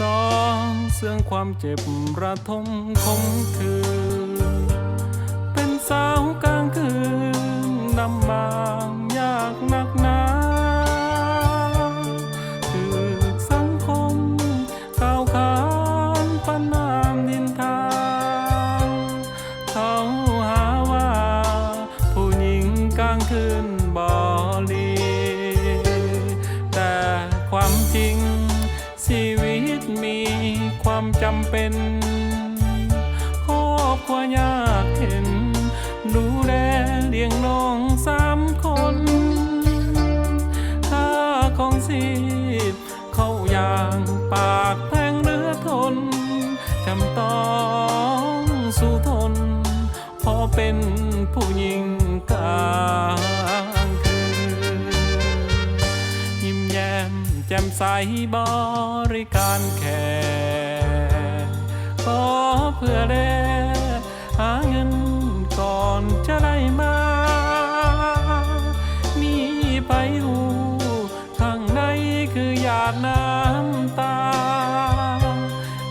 สองเสื่องความเจ็บระทมคมคืน ความจำเป็นครอบครัวยากเห็นดูแลเลี้ยงน้องสามคนค่าของชีพเข้าอย่างปากแพงเหลือทนจำต้องสู้ทนเพอเป็นผู้หญิงกลางคืนยิ้มแย้มแจ่มใสบริการแขกก็เพื่อแลหาเงินก่อนจะได้มา มีไปหูข้างในคือหยาดน้ำตา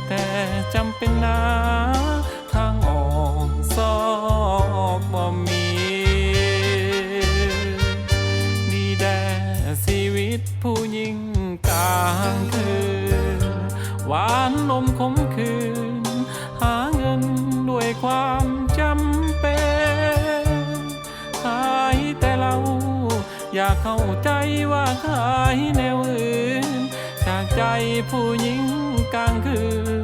แต่จำเป็นนะทางออกซอกบ่มีดีแด่ชีวิตผู้หญิงกลางคืนหวานลมขมคืน ความจำเป็นขายแต่เรา อยากเข้าใจว่าขายแนวอื่น จากใจผู้หญิงกลางคืน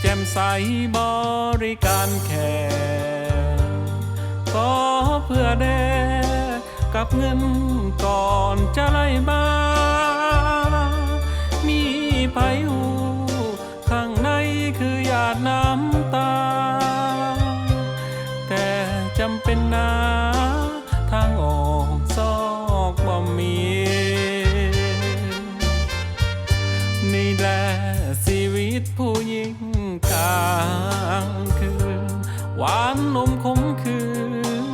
แจ่มใสบริการแขกก็เพื่อแดกับเงินก่อนจะไล่มามีไผหูข้างในคือหยาดน้ำตา แต่จำเป็นนะทางออกซอกบ่มี นี่แหละชีวิตผู้หญิง กลางคืนหวานนมขมคืน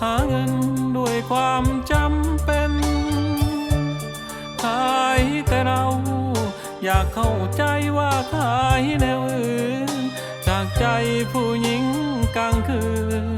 หาเงินด้วยความจำเป็นขายแต่เรา อยากเข้าใจว่าขายแนวอื่น จากใจผู้หญิงกลางคืน